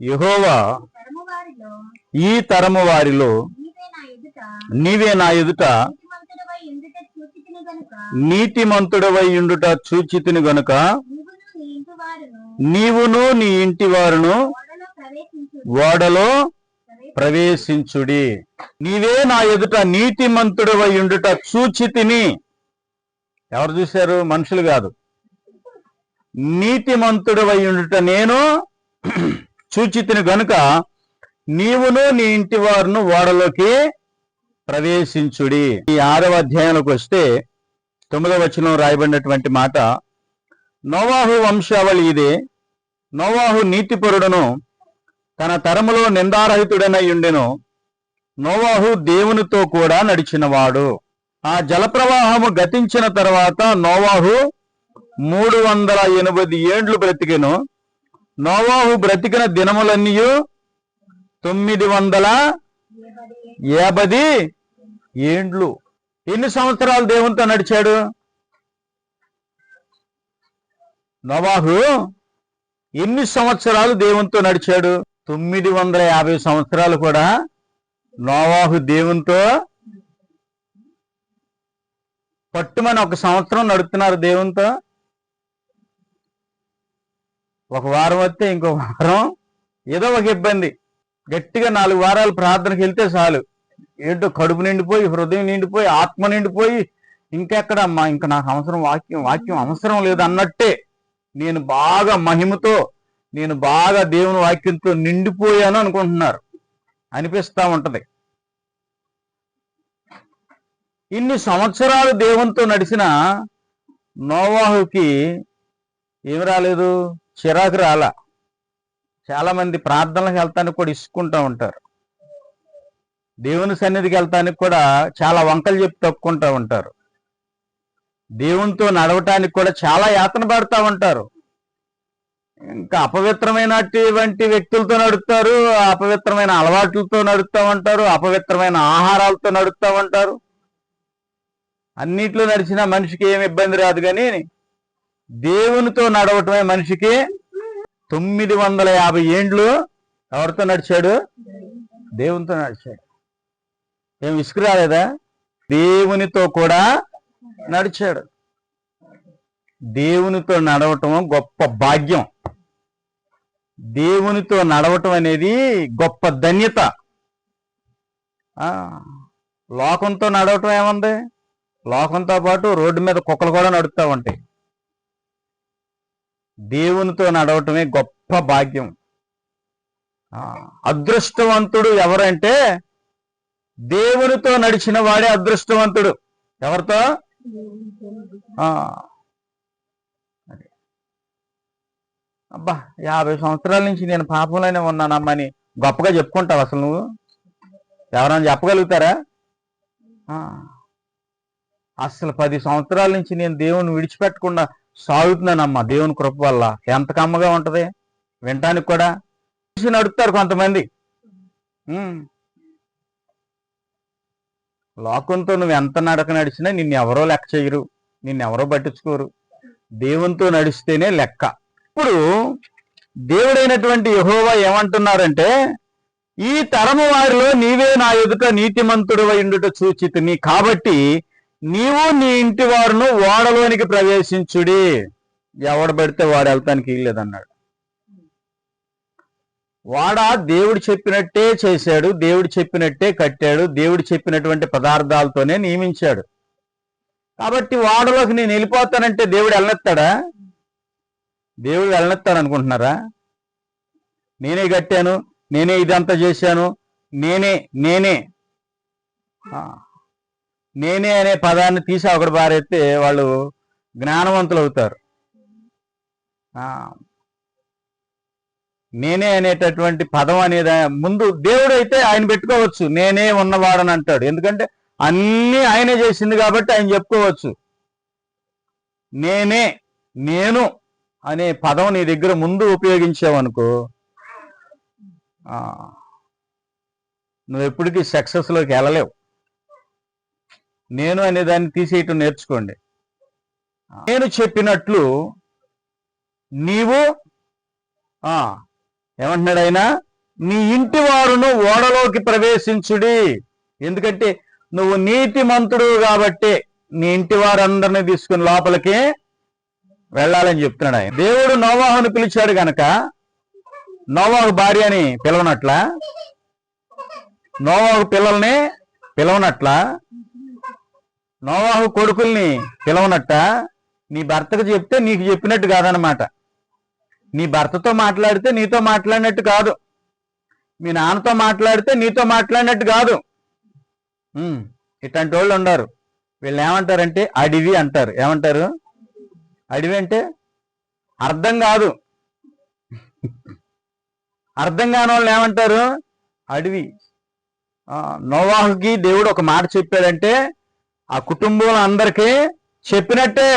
యెహోవా ఈ తరము వారిలో నీవే నా ఎదుట. నీవే నా ఎదుట నీతిమంతుడవై ఎందుట చూచితిని గనుక? నీతిమంతుడవై ఉండుట చూచితిని గనుక నీవును నీ ఇంటి వారును ఓడలో ప్రవేశించు ఓడలో ప్రవేశించుడి. నీవే నా ఎదుట నీతిమంతుడవై ఉండుట చూచితిని. ఎవరు చూశారు? మనుషులు కాదు. నీతిమంతుడవై ఉండుట నేను సూచితిని గనుక నీవును నీ ఇంటి వారును ఓడలోకి ప్రవేశించుడి. ఈ ఆరవ అధ్యాయంలోకి వస్తే తొమ్మిదవ వచనం రాయబడినటువంటి మాట నోవాహు వంశావళి ఇదే నోవాహు నీతిపరుడును తన తరములో నిందారహితుడనై ఉండెను నోవాహు దేవునితో కూడా నడిచినవాడు. ఆ జలప్రవాహము గతించిన తర్వాత నోవాహు మూడు వందల ఎనభై ఏండ్లు బ్రతికెను. నోవాహు బ్రతికిన దినములన్నీ తొమ్మిది వందల యాభై ఏండ్లు. ఎన్ని సంవత్సరాలు దేవునితో నడిచాడు? నోవాహు ఎన్ని సంవత్సరాలు దేవునితో నడిచాడు? తొమ్మిది వందల యాభై సంవత్సరాలు కూడా నోవాహు దేవునితో పట్టుమని ఒక సంవత్సరం నడుపుతున్నారు దేవునితో. ఒక వారం వస్తే ఇంకో వారం. ఏదో ఒక ఇబ్బంది. గట్టిగా నాలుగు వారాలు ప్రార్థనకి వెళ్తే చాలు. ఏంటో కడుపు నిండిపోయి హృదయం నిండిపోయి ఆత్మ నిండిపోయి ఇంకెక్కడ అమ్మా ఇంకా నాకు అవసరం వాక్యం వాక్యం అవసరం లేదు అన్నట్టే నేను బాగా మహిమతో నేను బాగా దేవుని వాక్యంతో నిండిపోయాను అనుకుంటున్నారు. అనిపిస్తూ ఉంటది. ఇన్ని సంవత్సరాలు దేవునితో నడిచిన నోవాహుకి ఏమి రాలేదు? చిరాకు రాలా. చాలామంది ప్రార్థనలకు వెళ్తానికి కూడా ఇసుకుంటూ ఉంటారు. దేవుని సన్నిధికి వెళ్తానికి కూడా చాలా వంకలు చెప్పి తప్పుకుంటూ ఉంటారు. దేవునితో నడవటానికి కూడా చాలా యాతన పడతా ఉంటారు. ఇంకా అపవిత్రమైనటువంటి వ్యక్తులతో నడుపుతారు అపవిత్రమైన అలవాట్లతో నడుపుతూ ఉంటారు అపవిత్రమైన ఆహారాలతో నడుపుతూ ఉంటారు. అన్నిట్లో నడిచిన మనిషికి ఏమి ఇబ్బంది రాదు కానీ దేవునితో నడవటమే మనిషికి తొమ్మిది వందల యాభై ఏండ్లు ఎవరితో నడిచాడు? దేవునితో నడిచాడు. ఏం ఇసుకు రాలేదా? దేవునితో కూడా నడిచాడు. దేవునితో నడవటం గొప్ప భాగ్యం. దేవునితో నడవటం అనేది గొప్ప ధన్యత. ఆ, లోకంతో నడవటం ఏముంది? లోకంతో పాటు రోడ్డు మీద కుక్కలు కూడా నడుస్తూ ఉంటాయి. దేవునితో నడవటమే గొప్ప భాగ్యం. అదృష్టవంతుడు ఎవరంటే దేవునితో నడిచిన వాడే అదృష్టవంతుడు. ఎవరితో? అబ్బా యాభై సంవత్సరాల నుంచి నేను పాపంలోనే ఉన్నానమ్మని గొప్పగా చెప్పుకుంటావు అసలు నువ్వు. ఎవరైనా చెప్పగలుగుతారా? ఆ. అసలు పది సంవత్సరాల నుంచి నేను దేవుని విడిచిపెట్టకుండా సాగుతున్నానమ్మా దేవుని కృప వల్ల. ఎంత కమ్మగా ఉంటది? వినటానికి కూడా చూసి నడుపుతారు కొంతమంది. లోకంతో నువ్వు ఎంత నడక నడిచినా నిన్ను ఎవరో లెక్క చేయరు. నిన్ను ఎవరో పట్టించుకోరు. దేవునితో నడిస్తేనే లెక్క. ఇప్పుడు దేవుడైనటువంటి యహోవా ఏమంటున్నారంటే ఈ తరము వారిలో నీవే నా ఎదుట నీతిమంతుడు ఉండుట చూచితిని కాబట్టి నీవు నీ ఇంటి వారును ఓడలోనికి ప్రవేశించుడి. ఎవడు పడితే వాడు వెళ్తానికి వీల్లేదన్నాడు. వాడ దేవుడు చెప్పినట్టే చేశాడు దేవుడు చెప్పినట్టే కట్టాడు దేవుడు చెప్పినటువంటి పదార్థాలతోనే నియమించాడు. కాబట్టి వాడలోకి నేను వెళ్ళిపోతానంటే దేవుడు వెళ్ళనెత్తాడా? దేవుడు వెళ్ళనెత్తాడు అనుకుంటున్నారా? నేనే కట్టాను నేనే ఇదంతా చేశాను నేనే నేనే. ఆ, నేనే అనే పదాన్ని తీసి ఒకటి పారేస్తే వాళ్ళు జ్ఞానవంతులు అవుతారు. నేనే అనేటటువంటి పదం అనేది ముందు దేవుడు అయితే ఆయన పెట్టుకోవచ్చు. నేనే ఉన్నవాడని అంటాడు. ఎందుకంటే అన్ని ఆయనే చేసింది కాబట్టి ఆయన చెప్పుకోవచ్చు. నేనే నేను అనే పదం నీ దగ్గర ముందు ఉపయోగించావనుకో నువ్వు ఎప్పటికీ సక్సెస్లోకి వెళ్ళలేవు. నేను అనే దాన్ని తీసేయటం నేర్చుకోండి. నేను చెప్పినట్లు నీవు ఏమంటున్నాడు ఆయన? నీ ఇంటి వారును ఓడలోకి ప్రవేశించుడి. ఎందుకంటే నువ్వు నీతిమంతుడు కాబట్టి నీ ఇంటి వారందరిని తీసుకుని లోపలికి వెళ్ళాలని చెప్తున్నాడు ఆయన. దేవుడు నోవాహును పిలిచాడు గనక నోవాహు భార్యని పిలవనట్ల? నోవాహు పిల్లల్ని పిలవనట్లా? నోవాహు కొడుకుల్ని పిలవనట్ట నీ భర్తకు చెప్తే నీకు చెప్పినట్టు కాదనమాట నీ భర్తతో మాట్లాడితే నీతో మాట్లాడినట్టు కాదు. మీ నాన్నతో మాట్లాడితే నీతో మాట్లాడినట్టు కాదు. ఇట్లాంటి వాళ్ళు ఉన్నారు వీళ్ళు ఏమంటారంటే అడివి అంటారు. ఏమంటారు? అడివి అంటే అర్థం కాదు. అర్థం కాని వాళ్ళు ఏమంటారు? అడవి. నోవాహుకి దేవుడు ఒక మాట చెప్పాడంటే ఆ కుటుంబంలో అందరికీ చెప్పినట్టే.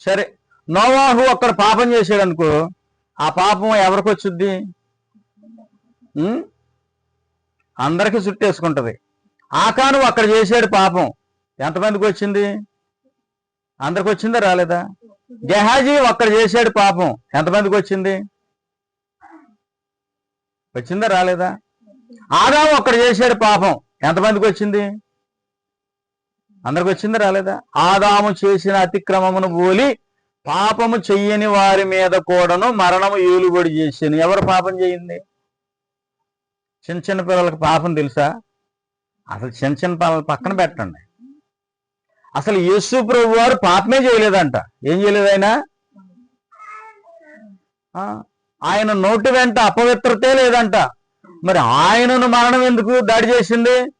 సరే నోవాహు ఒక్కడ పాపం చేశాడు అనుకో ఆ పాపం ఎవరికి వచ్చుద్ది అందరికీ చుట్టేసుకుంటది. ఆకాను అక్కడ చేశాడు పాపం. ఎంతమందికి వచ్చింది అందరికి వచ్చిందా రాలేదా? గెహాజీ ఒక్కడ చేశాడు పాపం. ఎంతమందికి వచ్చింది వచ్చిందా రాలేదా? ఆదాము ఒక్కడ చేశాడు పాపం. ఎంతమందికి వచ్చింది అందరికి వచ్చిందా రాలేదా? ఆదాము చేసిన అతిక్రమమును పోలి పాపము చెయ్యని వారి మీద కూడాను మరణము ఏలుబడి చేసాను ఎవరు పాపం చేయింది? చిన్న చిన్న పిల్లలకు పాపం తెలుసా? అసలు చిన్న చిన్న పిల్లల పక్కన పెట్టండి. అసలు యేసు ప్రభు వారు పాపమే చేయలేదంట. ఏం చేయలేదు ఆయన? ఆ, ఆయన నోటి వెంట అపవిత్రతే లేదంట. మరి ఆయనను మరణం ఎందుకు దాడి చేసింది?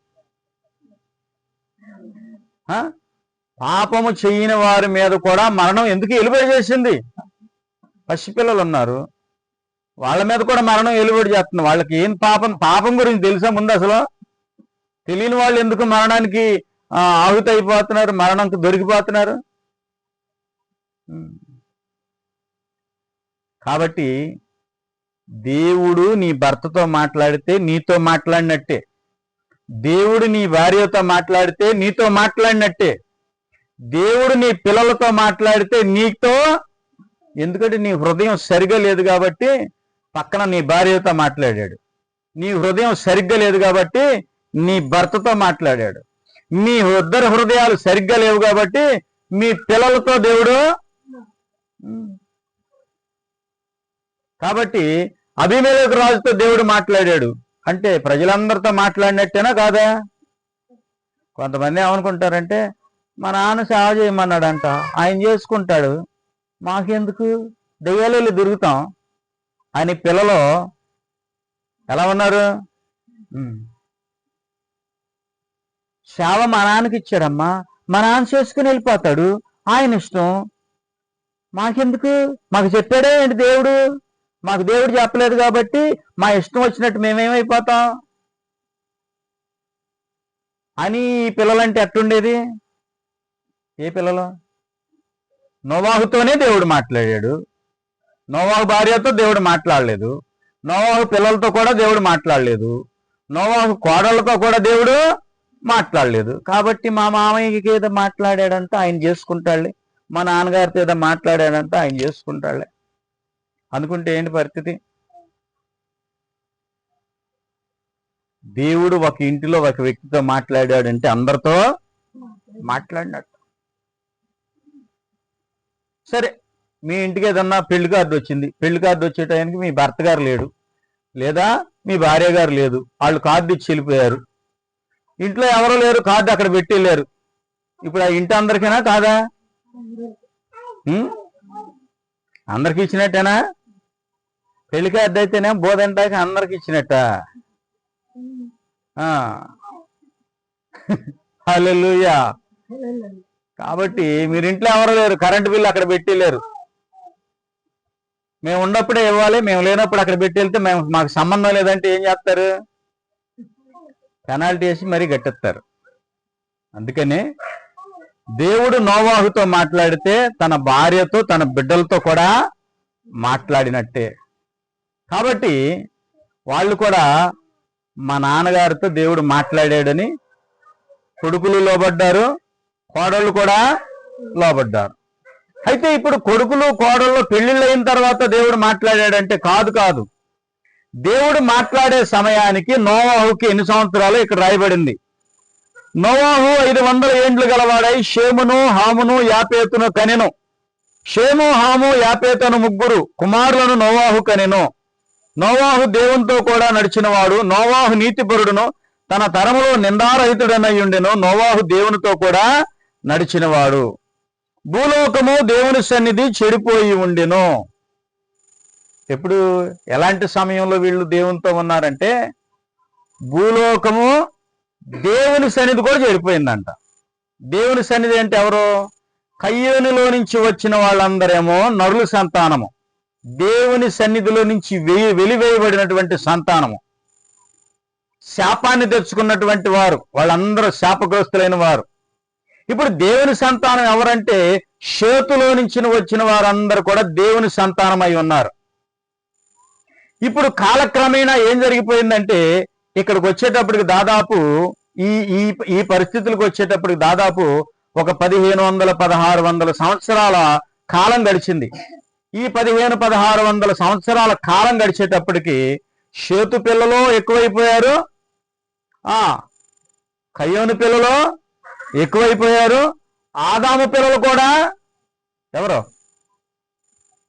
పాపము చేయని వారి మీద కూడా మరణం ఎందుకు ఎలుబడి చేసింది? పసిపిల్లలు ఉన్నారు. వాళ్ళ మీద కూడా మరణం ఎలుబడి చేస్తుంది. వాళ్ళకి ఏం పాపం? పాపం గురించి తెలుసా ముందు అసలు? తెలియని వాళ్ళు ఎందుకు మరణానికి ఆహుతైపోతున్నారు? ఆహుతి అయిపోతున్నారు మరణంకి దొరికిపోతున్నారు? కాబట్టి దేవుడు నీ భర్తతో మాట్లాడితే నీతో మాట్లాడినట్టే. దేవుడు నీ భార్యతో మాట్లాడితే నీతో మాట్లాడినట్టే. దేవుడు నీ పిల్లలతో మాట్లాడితే నీతో ఎందుకంటే నీ హృదయం సరిగా లేదు కాబట్టి పక్కన నీ భార్యతో మాట్లాడాడు. నీ హృదయం సరిగ్గా లేదు కాబట్టి నీ భర్తతో మాట్లాడాడు. మీ ఇద్దరు హృదయాలు సరిగ్గా లేవు కాబట్టి మీ పిల్లలతో దేవుడు కాబట్టి అభిమేలకు రాజుతో దేవుడు మాట్లాడాడు. అంటే ప్రజలందరితో మాట్లాడినట్టేనా కాదా? కొంతమంది ఏమనుకుంటారంటే మా నాన్న సేవ చేయమన్నాడంట ఆయన చేసుకుంటాడు మాకెందుకు? దెయ్యాలు దొరుకుతాం అని పిల్లలు ఎలా ఉన్నారు? సేవ మా నాన్నకి ఇచ్చాడమ్మా మా నాన్న చేసుకుని వెళ్ళిపోతాడు ఆయన ఇష్టం మాకెందుకు? మాకు చెప్పాడే ఏంటి దేవుడు? మాకు దేవుడు చెప్పలేదు కాబట్టి మా ఇష్టం వచ్చినట్టు మేమేమైపోతాం? అని పిల్లలంటే ఎట్టుండేది? ఏ పిల్లలు? నోవాహుతోనే దేవుడు మాట్లాడాడు. నోవాహు భార్యతో దేవుడు మాట్లాడలేదు. నోవాహు పిల్లలతో కూడా దేవుడు మాట్లాడలేదు. నోవాహు కోడలతో కూడా దేవుడు మాట్లాడలేదు. కాబట్టి మా మామయ్యకి ఏదో మాట్లాడాడంటే ఆయన చేసుకుంటాళ్ళే మా నాన్నగారితో ఏదో మాట్లాడాడంటే ఆయన చేసుకుంటాళ్ళే అనుకుంటే ఏంటి పరిస్థితి? దేవుడు ఒక ఇంటిలో ఒక వ్యక్తితో మాట్లాడాడంటే అందరితో మాట్లాడినట్టు సరే మీ ఇంటికి ఏదన్నా పెళ్ళి కార్డు వచ్చింది. పెళ్ళి కార్డు వచ్చే టైంకి మీ భర్త గారు లేడు. లేదా మీ భార్య గారు లేదు. వాళ్ళు కార్డు ఇచ్చి వెళ్ళిపోయారు. ఇంట్లో ఎవరు లేరు. కార్డు అక్కడ పెట్టి వెళ్ళారు. ఇప్పుడు ఆ ఇంటి అందరికైనా కాదా? అందరికి ఇచ్చినట్టేనా? పెళ్ళికి అద్దైతేనే అయితేనే బోధంటాక అందరికి ఇచ్చినట్ట? హల్లెలూయా. కాబట్టి మీరు ఇంట్లో ఎవరు లేరు కరెంట్ బిల్లు అక్కడ పెట్టి మేము ఉన్నప్పుడే ఇవ్వాలి మేము లేనప్పుడు అక్కడ పెట్టి వెళ్తే మేము మాకు సంబంధం లేదంటే ఏం చేస్తారు? పెనాల్టీ వేసి మరీ గట్టెత్తారు అందుకని దేవుడు నోవాహుతో మాట్లాడితే తన భార్యతో తన బిడ్డలతో కూడా మాట్లాడినట్టే. కాబట్టి వాళ్ళు కూడా మా నాన్నగారితో దేవుడు మాట్లాడాడని కొడుకులు లోబడ్డారు కోడళ్ళు కూడా లోబడ్డారు. అయితే ఇప్పుడు కొడుకులు కోడళ్ళు పెళ్ళిళ్ళు అయిన తర్వాత దేవుడు మాట్లాడాడంటే కాదు కాదు. దేవుడు మాట్లాడే సమయానికి నోవాహుకి ఎన్ని సంవత్సరాలు ఇక్కడ రాయబడింది? నోవాహు ఐదు వందల ఏండ్లు గలవాడై షేమును హామును యాపేతును కనెను. షేము హాము యాపేతను ముగ్గురు కుమారులను నోవాహు కనెను. నోవాహు దేవునితో కూడా నడిచినవాడు నోవాహు నీతిపరుడును తన తరములో నిందారహితుడనయ్యుండెను నోవాహు దేవునితో కూడా నడిచినవాడు. భూలోకము దేవుని సన్నిధి చెడిపోయి ఉండెను. ఎప్పుడు ఎలాంటి సమయంలో వీళ్ళు దేవునితో ఉన్నారంటే భూలోకము దేవుని సన్నిధి కూడా చెడిపోయిందంట దేవుని సన్నిధి అంటే ఎవరు? కయ్యోనిలో నుంచి వచ్చిన వాళ్ళందరేమో నరుల సంతానము. దేవుని సన్నిధిలో నుంచి వెయ్యి వెలివేయబడినటువంటి సంతానము. శాపాన్ని తెచ్చుకున్నటువంటి వారు వాళ్ళందరూ శాపగ్రస్తులైన వారు. ఇప్పుడు దేవుని సంతానం ఎవరంటే షేతులో నుంచి వచ్చిన వారందరూ కూడా దేవుని సంతానమై ఉన్నారు. ఇప్పుడు కాలక్రమేణా ఏం జరిగిపోయిందంటే ఇక్కడికి వచ్చేటప్పటికి దాదాపు ఈ ఈ ఈ పరిస్థితులకు వచ్చేటప్పటికి దాదాపు ఒక పదిహేను వందల పదహారు వందల సంవత్సరాల కాలం గడిచింది. ఈ పదిహేను పదహారు వందల సంవత్సరాల కాలం గడిచేటప్పటికి షేతు పిల్లలు ఎక్కువైపోయారు. ఆ కయ్యోని పిల్లలు ఎక్కువైపోయారు. ఆదాము పిల్లలు కూడా ఎవరు?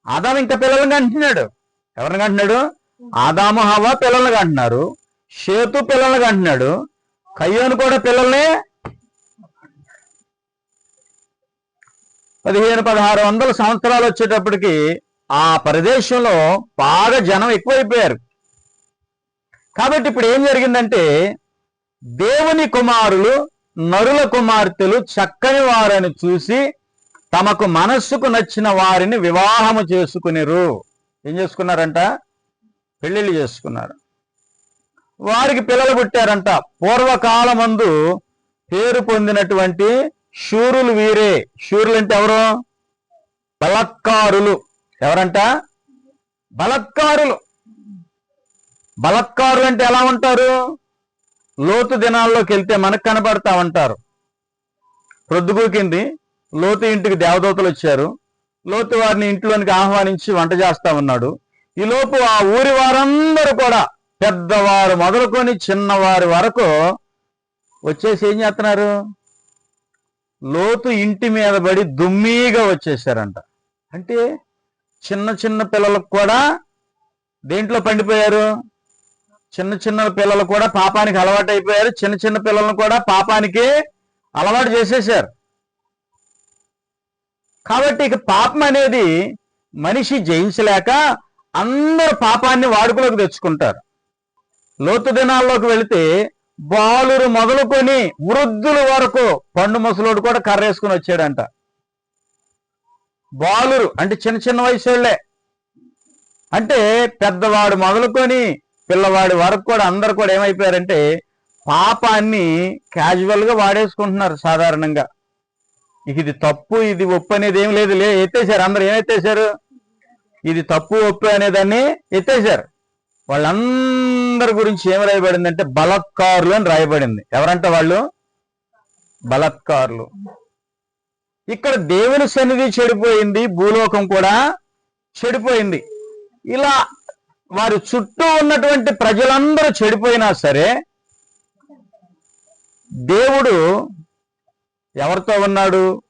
ఆదాము ఇంకా పిల్లలను కంటున్నాడు. ఎవరిని కంటున్నాడు? ఆదాము హవా పిల్లల్ని కంటున్నారు. షేతు పిల్లలకు కంటున్నాడు కయ్యోను కూడా పిల్లల్ని పదిహేను పదహారు వందల సంవత్సరాలు వచ్చేటప్పటికి ఆ ప్రదేశంలో బాగా జనం ఎక్కువైపోయారు. కాబట్టి ఇప్పుడు ఏం జరిగిందంటే దేవుని కుమారులు నరుల కుమార్తెలు చక్కని వారని చూసి తమకు మనస్సుకు నచ్చిన వారిని వివాహము చేసుకునేరు. ఏం చేసుకున్నారంట? పెళ్ళిళ్ళు చేసుకున్నారు. వారికి పిల్లలు పుట్టారంట. పూర్వకాలమందు పేరు పొందినటువంటి శూరులు వీరే. శూరులు అంటే ఎవరు? బలత్కారులు. ఎవరంట? బలత్కారులు. బలత్కారులు అంటే ఎలా ఉంటారు? లోతు దినాల్లోకి వెళ్తే మనకు కనబడతా ఉంటారు. ప్రొద్దుకూకింది లోతు ఇంటికి దేవదూతలు వచ్చారు. లోతు వారిని ఇంట్లోనికి ఆహ్వానించి వంట చేస్తా ఉన్నాడు. ఈలోపు ఆ ఊరి వారందరూ కూడా పెద్దవారు మొదలుకొని చిన్నవారి వరకు వచ్చేసి ఏం చేస్తున్నారు? లోతు ఇంటి మీద పడి దుమ్మీగా వచ్చేసారంట. అంటే చిన్న చిన్న పిల్లలకు కూడా దేంట్లో పండిపోయారు? చిన్న చిన్న పిల్లలు కూడా పాపానికి అలవాటు అయిపోయారు చిన్న చిన్న పిల్లలను కూడా పాపానికి అలవాటు చేసేసారు. కాబట్టి ఇక పాపం అనేది మనిషి జయించలేక అందరు పాపాన్ని వాడుకలోకి తెచ్చుకుంటారు. లోతు దినాల్లోకి వెళితే బాలురు మొదలుకొని వృద్ధుల వరకు పండు ముసలోడు కూడా కర్రేసుకుని వచ్చాడంట. బాలురు అంటే చిన్న చిన్న వయసు వాళ్ళే అంటే పెద్దవాడు మొదలుకొని పిల్లవాడి వరకు కూడా అందరు కూడా ఏమైపోయారంటే పాపాన్ని క్యాజువల్గా వాడేసుకుంటున్నారు సాధారణంగా. ఇక ఇది తప్పు ఇది ఒప్పు అనేది ఏం లేదు. లే ఎత్తేసారు. అందరు ఏం ఇది తప్పు ఒప్పు అనేదాన్ని ఎత్తేసారు. వాళ్ళందరి గురించి ఏం రాయబడింది అంటే బలత్కారులు అని రాయబడింది. ఎవరంట వాళ్ళు? బలత్కారులు. ఇక్కడ దేవుని సన్నిధి చెడిపోయింది భూలోకం కూడా చెడిపోయింది. ఇలా వారి చుట్టూ ఉన్నటువంటి ప్రజలందరూ చెడిపోయినా సరే దేవుడు ఎవరితో ఉన్నాడు?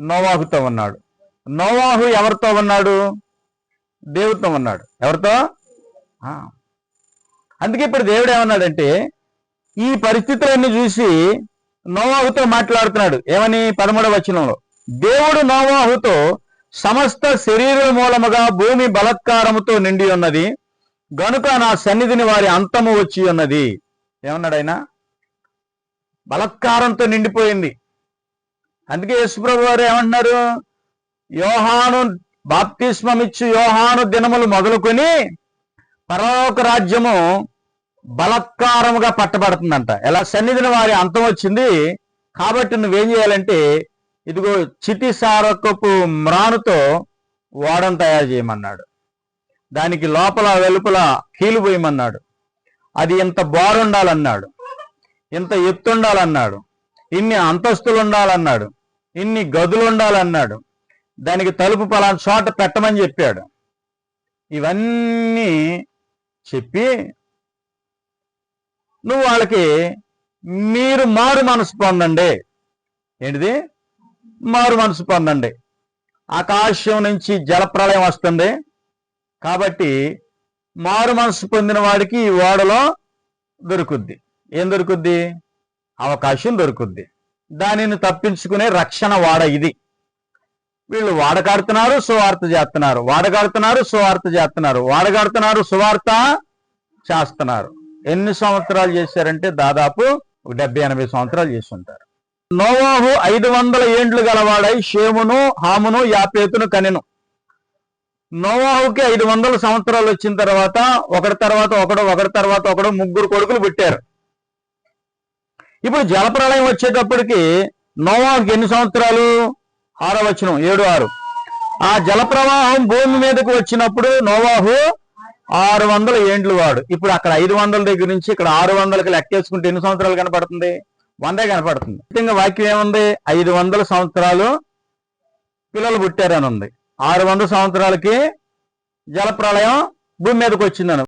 నోవాహుతో ఉన్నాడు. నోవాహు ఎవరితో ఉన్నాడు? దేవుడితో ఉన్నాడు. ఎవరితో? ఆ. అందుకే ఇప్పుడు దేవుడు ఏమన్నాడంటే ఈ పరిస్థితులన్నీ చూసి నోవాహుతో మాట్లాడుతున్నాడు. ఏమని? పదమూడవ వచనంలో. దేవుడు నోవాహుతో సమస్త శరీర మూలముగా భూమి బలత్కారముతో నిండి ఉన్నది. గనుక నా సన్నిధిని వారి అంతము వచ్చి ఉన్నది. ఏమన్నాడు ఆయన? బలత్కారంతో నిండిపోయింది. అందుకే యేసుప్రభు వారు ఏమంటున్నారు? యోహాను బాప్తిస్మమిచ్చు యోహాను దినములు మొదలుకొని పరలోక రాజ్యము బలత్కారముగా పట్టబడుతుందంట. ఎలా? సన్నిధిని వారి అంతం వచ్చింది. కాబట్టి నువ్వేం చేయాలంటే ఇదిగో చిటి సారకపు మ్రానుతో ఓడను తయారు చేయమన్నాడు. దానికి లోపల వెలుపల కీలు పోయమన్నాడు. అది ఇంత బారుండాలన్నాడు. ఇంత ఎత్తుండాలన్నాడు. ఇన్ని అంతస్తులు ఉండాలన్నాడు ఇన్ని గదులు ఉండాలన్నాడు దానికి తలుపు పలానా చోట పెట్టమని చెప్పాడు. ఇవన్నీ చెప్పి నువ్వు వాళ్ళకి మీరు మారు మనసు పొందండి. ఏంటిది? మారు మనసు పొందండి. ఆకాశం నుంచి జలప్రళయం వస్తుంది. కాబట్టి మారు మనసు పొందిన వాడికి ఈ ఓడలో దొరుకుద్ది. ఏం దొరుకుద్ది? అవకాశం దొరుకుద్ది. దానిని తప్పించుకునే రక్షణ వాడ ఇది. వీళ్ళు వాడకాడుతున్నారు సువార్త చేస్తున్నారు. వాడగాడుతున్నారు సువార్త చేస్తున్నారు. వాడగాడుతున్నారు సువార్త చేస్తున్నారు. ఎన్ని సంవత్సరాలు చేశారంటే దాదాపు ఒక డెబ్బై ఎనభై సంవత్సరాలు చేసి ఉంటారు నోవాహు ఐదు వందల ఏండ్లు గలవాడై షేమును హామును యాపేతును కనెను. నోవాహుకి ఐదు వందల సంవత్సరాలు వచ్చిన తర్వాత ఒకటి తర్వాత ఒకడు ఒకటి తర్వాత ఒకడు ముగ్గురు కొడుకులు పుట్టారు. ఇప్పుడు జలప్రళయం వచ్చేటప్పటికి నోవాహుకి ఎన్ని సంవత్సరాలు? ఆరవచనం ఏడు ఆరు. ఆ జలప్రవాహం భూమి మీదకు వచ్చినప్పుడు నోవాహు ఆరు వందల ఏండ్లు వాడు. ఇప్పుడు అక్కడ ఐదు వందల దగ్గర నుంచి ఇక్కడ ఆరు వందలకి లెక్కేసుకుంటే ఎన్ని సంవత్సరాలు కనపడుతుంది? వందే కనపడుతుంది. ముఖ్యంగా వాక్యం ఏముంది? ఐదు వందల సంవత్సరాలు పిల్లలు పుట్టారని ఉంది. ఆరు వందల సంవత్సరాలకి జలప్రళయం భూమి మీదకి వచ్చిందని.